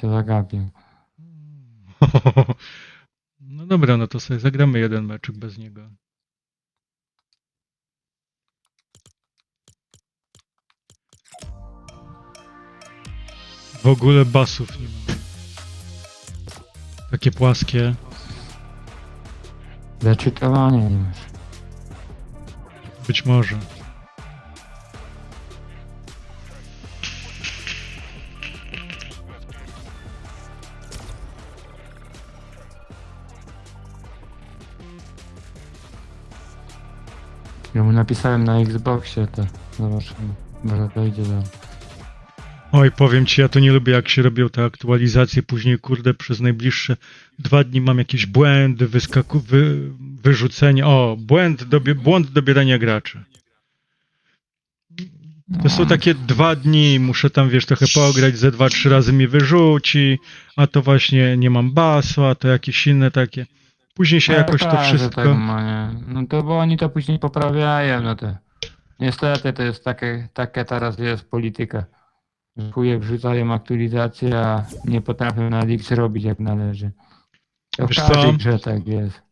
się zagapił. No dobra, no to sobie zagramy jeden meczek bez niego. W ogóle basów nie ma. Takie płaskie. Zaczytowanie nie masz. Być może. Ja mu napisałem na Xboxie to. Zobaczymy. Może dojdzie do... Oj, powiem ci, ja to nie lubię, jak się robią te aktualizacje. Później, kurde, przez najbliższe dwa dni mam jakieś błędy, wyskaku, wy, wyrzucenie. O, błęd, dobie, błąd dobierania graczy. To są takie dwa dni, muszę tam, wiesz, trochę pograć, ze dwa, trzy razy mi wyrzuci, a to właśnie nie mam basu, a to jakieś inne takie. Później się Ale jakoś to wszystko... Tak ma, nie. No to bo oni to później poprawiają, no to. Niestety to jest takie, takie teraz jest polityka. Chuje wrzucają aktualizacje, a nie potrafią na X robić jak należy. To w Wiesz każdej co? grze tak jest.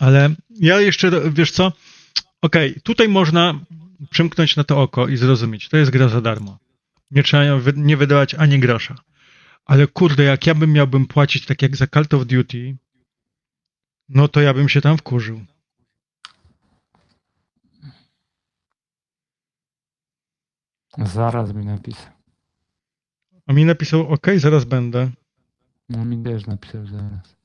Ale ja jeszcze, wiesz co? Okej, tutaj można przymknąć na to oko i zrozumieć. To jest gra za darmo. Nie trzeba wy- nie wydawać ani grosza. Ale kurde, jak ja bym miałbym płacić tak jak za Call of Duty, no to ja bym się tam wkurzył. Zaraz mi napisał. A mi napisał, ok, zaraz będę. No mi też napisał zaraz.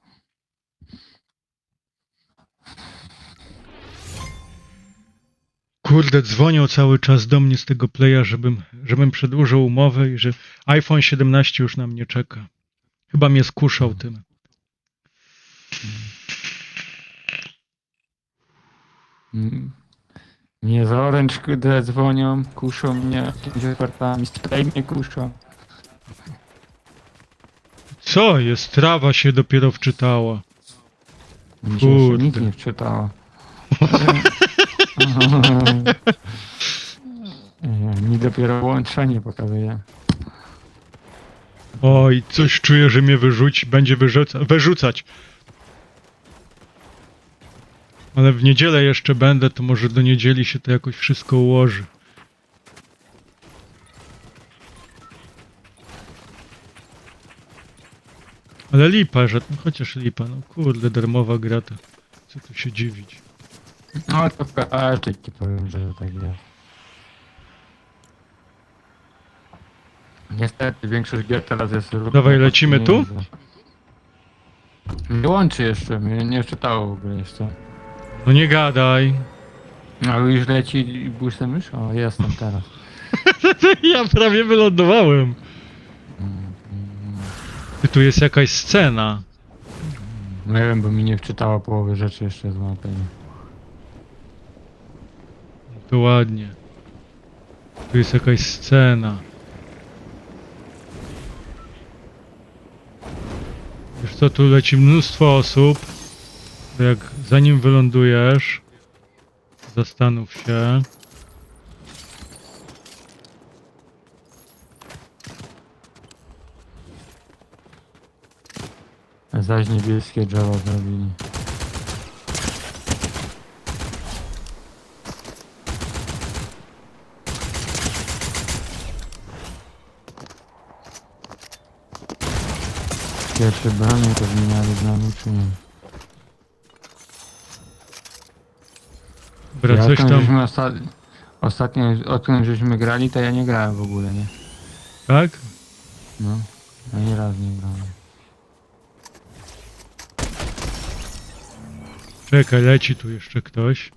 Kurde, dzwonią cały czas do mnie z tego playa, żebym, żebym przedłużył umowę i że iPhone 17 już na mnie czeka. Chyba mnie skuszał tym. Nie za Orange dzwonią, kuszą mnie jakimiś ofertami, spray mnie kuszą. Co jest? Trawa się dopiero wczytała. Mi się jeszcze Kurde. nic nie wczytało. Nie, Mi dopiero łączenie pokazuje. Oj, coś czuję, że mnie wyrzuci, będzie wyrzuca, wyrzucać. Ale w niedzielę jeszcze będę, to może do niedzieli się to jakoś wszystko ułoży. Ale lipa, że no chociaż lipa, no kurde, darmowa gra to co tu się dziwić. No to w każdej ci powiem, że tak jest. Niestety większość gier teraz jest... Dawaj, lecimy tu? Nie łączy jeszcze, mnie nie czytało w ogóle jeszcze. No nie gadaj. No już leci busem już? O, jestem teraz. ja prawie wylądowałem. Ty, tu jest jakaś scena. No nie wiem, bo mi nie wczytało połowy rzeczy jeszcze z mapy. To ładnie. Tu jest jakaś scena. Wiesz co, tu leci mnóstwo osób. To jak zanim wylądujesz, zastanów się. Zaś niebieskie drzewo zrobili. Pierwsze bronie to zmieniali dla mnie, czy nie? Dobra, Ja coś tam. żeśmy osta ostatnio, odkąd żeśmy grali, to ja nie grałem w ogóle, nie? Tak? No, ani raz nie grałem. Czekaj, leci tu jeszcze ktoś.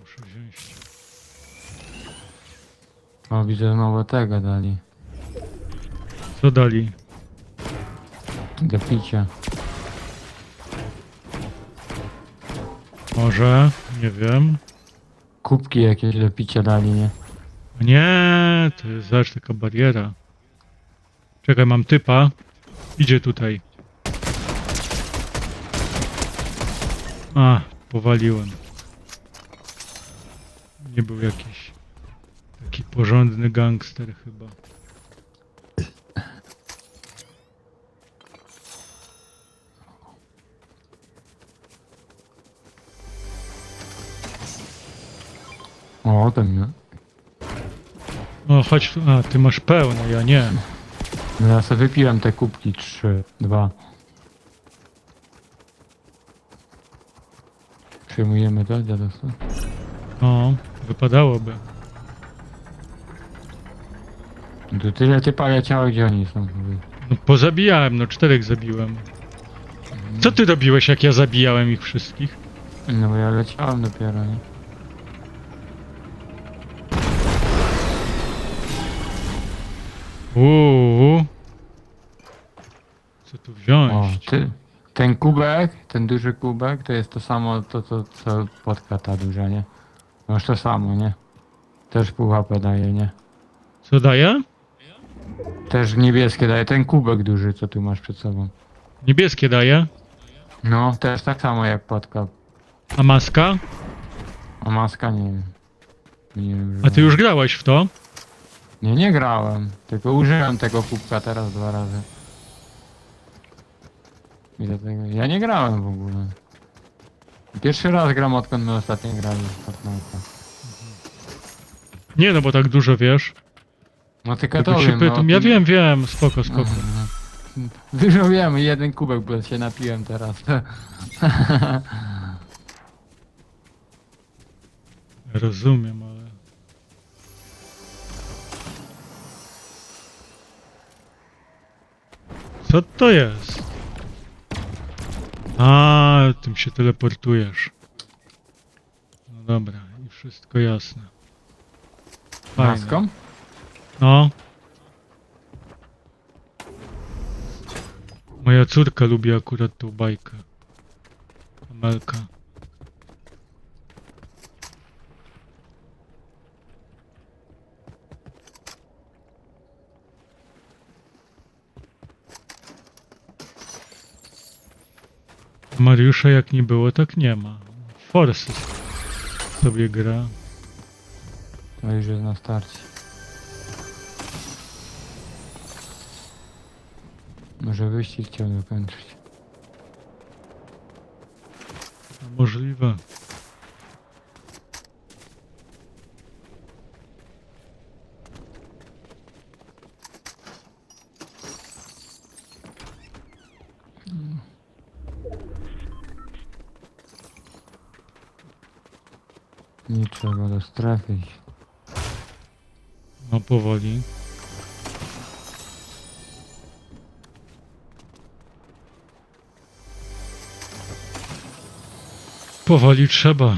Muszę wziąć. O, widzę mało tego dali. Co dali? Do picia. Może? Nie wiem. Kubki jakieś do picia dali, nie? Nie, to jest zaś taka bariera. Czekaj, mam typa. Idzie tutaj. A, powaliłem. Nie był jakiś taki porządny gangster chyba. O, ten nie. O, chodź tu. A, ty masz pełno, ja nie. No ja sobie wypiłem te kubki, trzy, dwa. Przyjmujemy to, dziadostwo? O, wypadałoby. Tu tyle typa leciało, gdzie oni są. No pozabijałem, no czterech zabiłem. Co ty robiłeś, jak ja zabijałem ich wszystkich? No bo ja leciałem dopiero, nie? Uuu. Co tu O, wziąć? ty, ten kubek, ten duży kubek, to jest to samo, to co, co podka ta duża, nie? Masz to samo, nie? Też pół HP daje, nie? Co daje? Też niebieskie daje, ten kubek duży, co tu masz przed sobą. Niebieskie daje. No, też tak samo jak podka. A maska? A maska nie wiem. Nie wiem A ty już grałeś w to? Nie, nie grałem. Tylko użyłem tego kubka teraz dwa razy. I dlatego... Ja nie grałem w ogóle. Pierwszy raz gram odkąd my ostatnio grali w Fortnite'a. Nie, no bo tak dużo wiesz. No tylko to się wiem, no, pytam. o Ja tym- wiem, wiem, spoko, spoko. Aha, no. Dużo wiem, jeden kubek, bo się napiłem teraz. Rozumiem, ale... Co to jest? A, tym się teleportujesz. No dobra, i wszystko jasne. Fajne. Maską? No. Moja córka lubi akurat tą bajkę. Amelka. Mariusza jak nie było, tak nie ma. Force sobie gra. To już jest na starcie. Może wyścig chciał dokończyć. Możliwe. Nie trzeba do strefy iść. No powoli. Powoli trzeba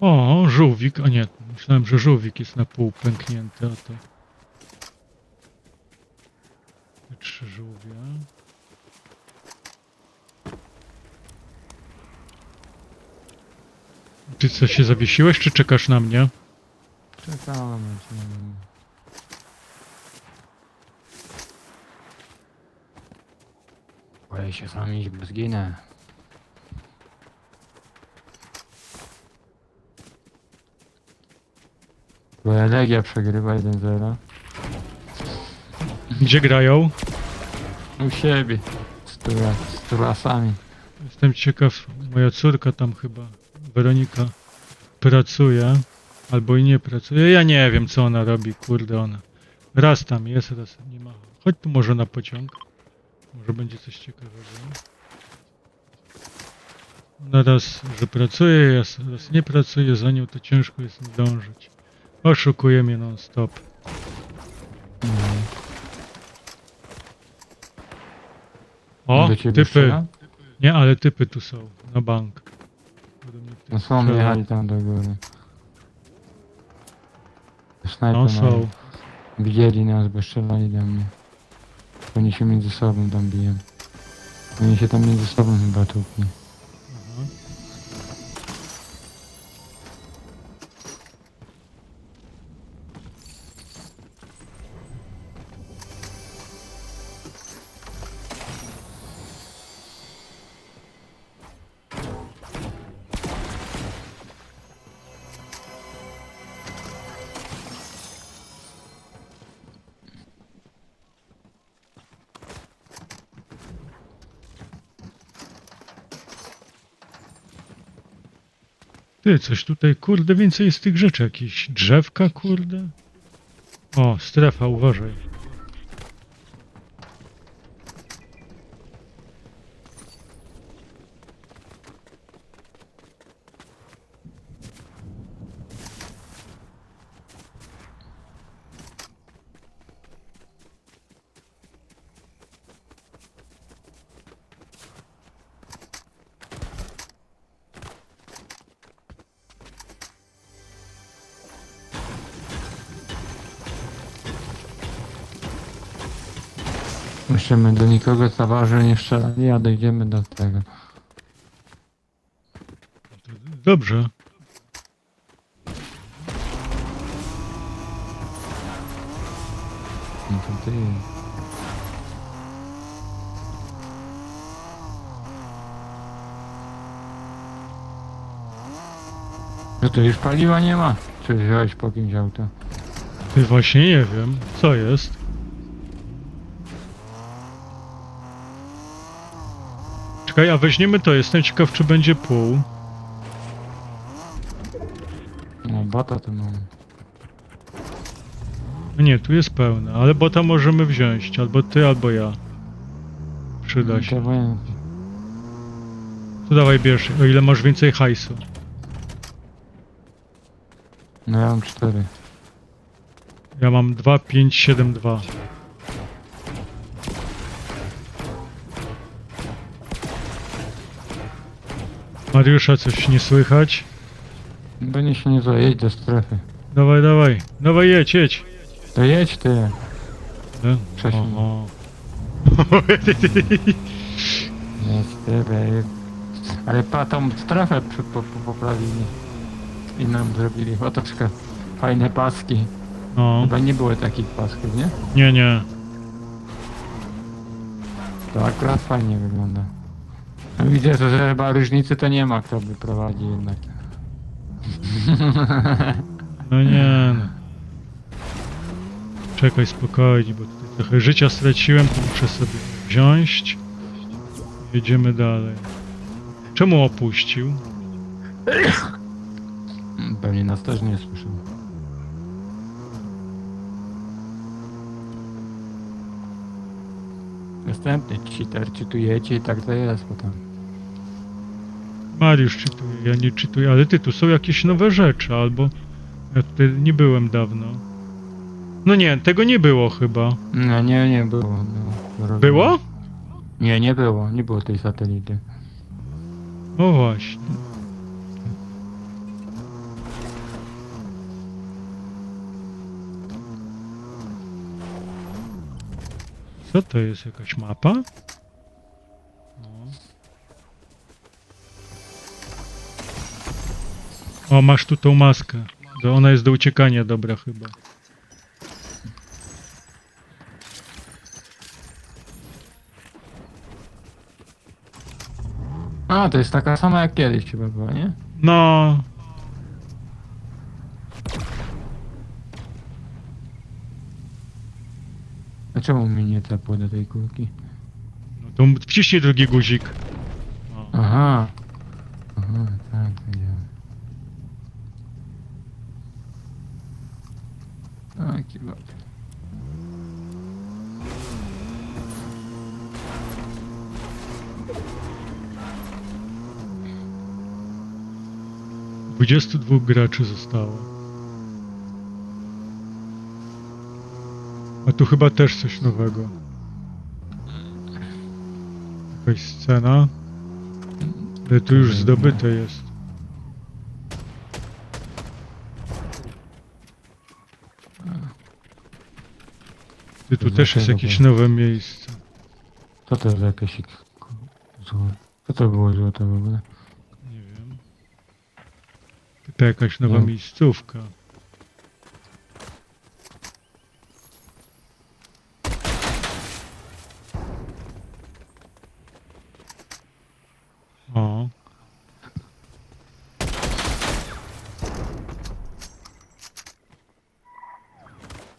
O, żółwik, a nie, myślałem, że żółwik jest na pół pęknięty, a to... Trzy żółwie. Ty co, się zawiesiłeś, czy czekasz na mnie? Czekałem, cię. Boję się sam iść, bo zginę. Bo Legia przegrywa 1-0. Gdzie grają? U siebie. Z, tura, z turasami. Jestem ciekaw, moja córka tam chyba, Weronika, pracuje, albo i nie pracuje. Ja nie wiem, co ona robi, kurde ona. Raz tam jest, raz nie ma. Chodź tu może na pociąg. Może będzie coś ciekawego. Ona raz, że pracuje, raz, raz nie pracuje, za nią to ciężko jest zdążyć. Oszukuje mnie non stop. O, Do ciebie typy. strzela? Nie, ale typy tu są, na bank. No są, jechali tam do góry. Snajper No mają. są. Widzieli nas, bo strzelali do mnie. Oni się między sobą tam biją. Oni się tam między sobą chyba tłukli. Ty, coś tutaj, kurde, więcej jest tych rzeczy. Jakieś drzewka, kurde. O, strefa, uważaj. Musimy do nikogo zaważy nie strzelali, a dojdziemy do tego. Dobrze. No to ty. No to już paliwa nie ma. Czy wziąłeś po kimś auto? Ty właśnie nie wiem, co jest. A weźmiemy to. Jestem ciekaw, czy będzie pół. No bota to mamy. No Nie, tu jest pełne, ale bota możemy wziąć. Albo ty, albo ja. Przyda się. To dawaj bierz, o ile masz więcej hajsu. No ja mam cztery. Ja mam 2, 5, 7, 2. Mariusza coś nie słychać. Będzie się nie zajedź do strefy. Dawaj, dawaj. Dawaj, jedź, jedź. To jedź ty. E? Wcześniej. Oho. Jest tyle. Ale pa tą strefę przy, po, po, poprawili. I nam zrobili. O troszkę fajne paski. No, Chyba nie było takich pasków, nie? nie, nie. To akurat fajnie wygląda. Widzę, że chyba różnicy to nie ma, kto by prowadził jednak. No nie. No. Czekaj spokojnie, bo tutaj trochę życia straciłem, to muszę sobie wziąć. Jedziemy dalej. Czemu opuścił? Pewnie nas też nie słyszał. Następny cheater, czytujecie i tak to jest potem. Mariusz czytuje, ja nie czytuję, ale ty, tu są jakieś nowe rzeczy, albo... Ja tutaj nie byłem dawno. No nie, tego nie było chyba. Nie, nie, nie było. No, Było? Nie, nie było, nie było tej satelity. No właśnie. Co to jest? Jakaś mapa? No. O, masz tu tą maskę. To ona jest do uciekania dobra chyba. A, to jest taka sama jak kiedyś chyba była, nie? No, czemu mi nie tepło do tej kulki? no to wciśnij drugi guzik. O. Aha. Aha, tak, wiedziałem. Taki bak. Dwudziestu dwóch graczy zostało. A tu chyba też coś nowego. Jakaś scena. Ale tu już zdobyte jest. Ty tu też jest jakieś nowe miejsce. Co to za jakieś... Co to było złote w ogóle? Nie wiem. To jakaś nowa No. miejscówka. O,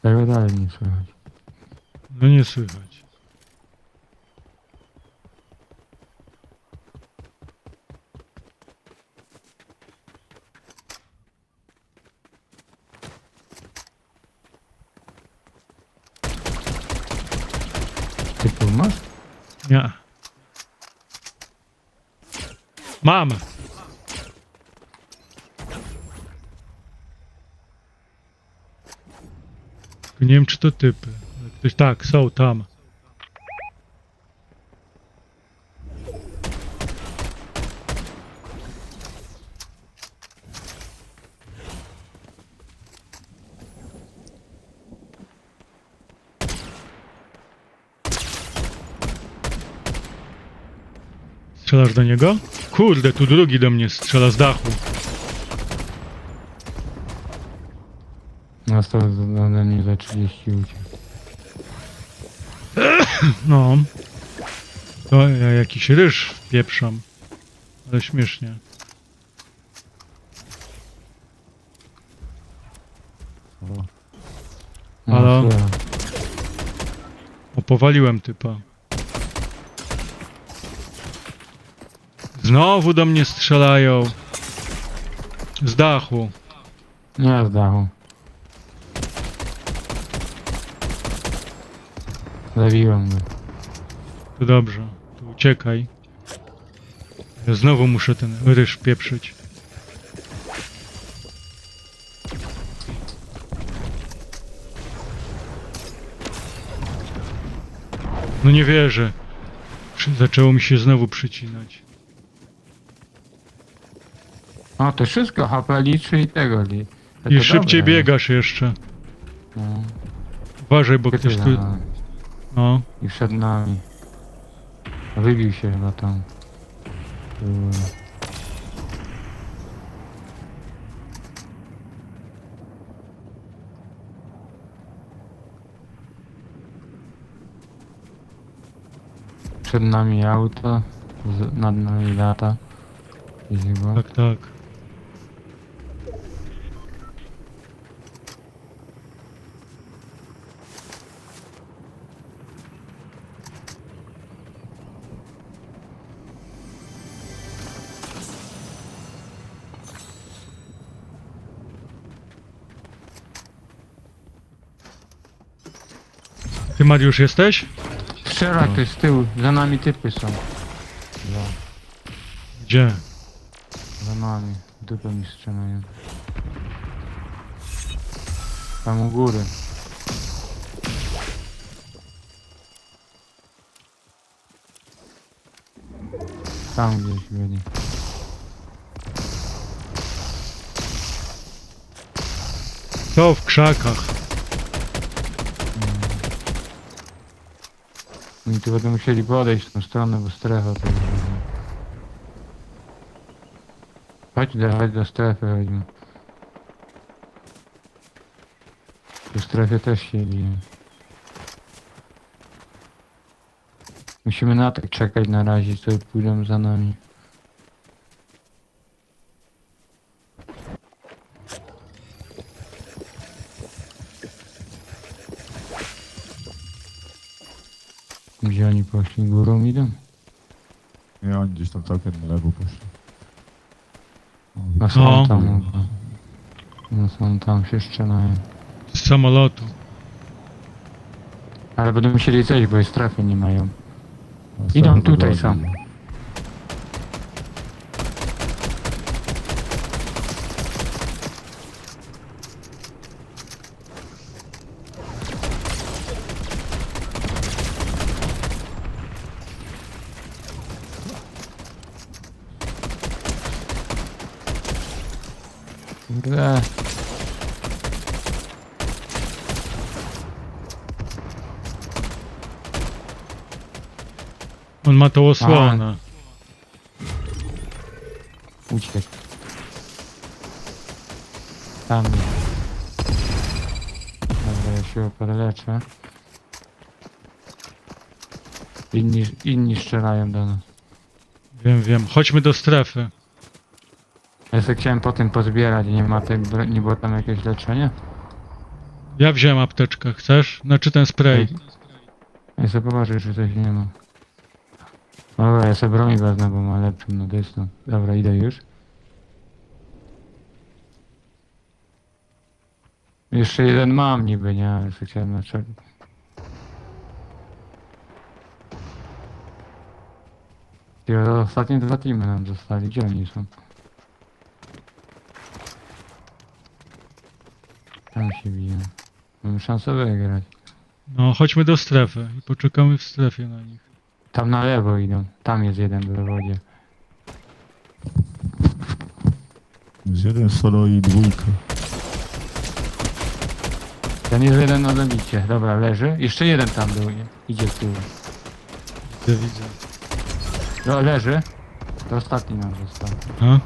Tego dalej nie słychać. no nie słychać. Ty tu Nie. Wiem, czy to typy. Ktoś, tak, są tam. Strzelasz do niego? Kurde, tu drugi do mnie strzela z dachu. Nastał ode mnie za 30 uciekł. No. To ja jakiś ryż pieprzam. Ale śmiesznie. No, Halo? Opowaliłem typa. Znowu do mnie strzelają. Z dachu. Nie z dachu. Zabiłem go. To dobrze. To uciekaj. Ja znowu muszę ten ryż pieprzyć. No nie wierzę. Zaczęło mi się znowu przycinać. No to wszystko HP liczy i tego li. I szybciej biegasz jeszcze. No. Uważaj, bo Ty ktoś tu... No. I przed nami. Wybił się chyba tam. Przed nami auto, z, nad nami lata. Chyba. Tak, tak. Ty Mariusz jesteś? Strzela ktoś z tyłu, za nami typy są. No, Gdzie? za nami. Dupę mi strzelają. Tam u góry. Tam gdzieś byli. To w krzakach. Oni tu będą musieli podejść w tą stronę, bo strefa to jest. Chodź do, chodź do strefy, chodźmy. W strefie też siedzi. Musimy na tak czekać na razie, co pójdą za nami. Oni poszli? Górą idą? Nie, oni gdzieś tam całkiem na lewo poszli. No są No. tam. no. Są tam, się strzelają. Z samolotu. Ale będą musieli zejść, bo i strefy nie mają. A Idą sam tutaj wygląda. są. Kurde. On ma tą osłonę. Uciekł. Tam. Dobra, ja się podleczę. Inni, inni strzelają do nas. Wiem, wiem. Chodźmy do strefy. Ja sobie chciałem po tym pozbierać, nie ma tej, bro- nie było tam jakieś leczenie? Ja wziąłem apteczkę. Chcesz? Znaczy ten spray. Ja sobie popatrzę, czy coś nie ma. Dobra, ja sobie broń wezmę, bo ma lepszą no dystans. Dobra, idę już. Jeszcze jeden mam niby, nie? Ale sobie chciałem na czerw- Ty, ale Ostatnie dwa teamy nam zostali. Gdzie oni są? Tam się biją. Mamy szansę wygrać. No, chodźmy do strefy i poczekamy w strefie na nich. Tam na lewo idą. Tam jest jeden w wodzie. Jest jeden solo i dwójka. Ten jest jeden na dobicie. Dobra, leży. Jeszcze jeden tam był. Nie? Idzie z tyłu. Widzę, widzę. No, leży. To ostatni nam został. A?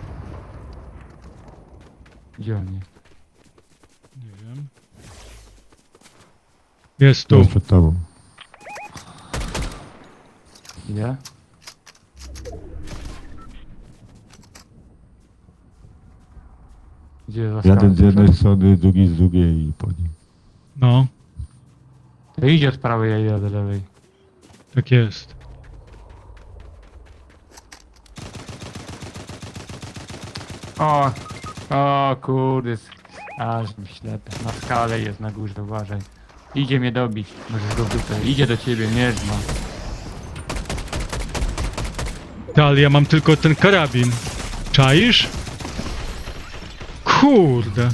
Gdzie on jest? Nie wiem. Jest Tu jest przed tobą. Idzie? Gdzie został? Jeden z jednej strony, drugi z drugiej i po nim. No, To idzie z prawej, ja idę od lewej. tak jest. O! O kurde. Aż mi ślepy. Na skale jest na górze, uważaj. Idzie mnie dobić. Możesz go tutaj. Idzie do ciebie, mierz ma. Ta, ale ja mam tylko ten karabin. Czaisz? Kurde.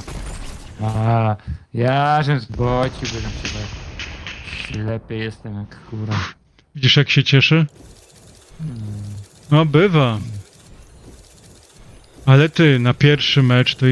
A, ja żem zbocił, bo żem się tak ślepy jestem jak kura. Widzisz jak się cieszy? No bywa. Ale ty, na pierwszy mecz to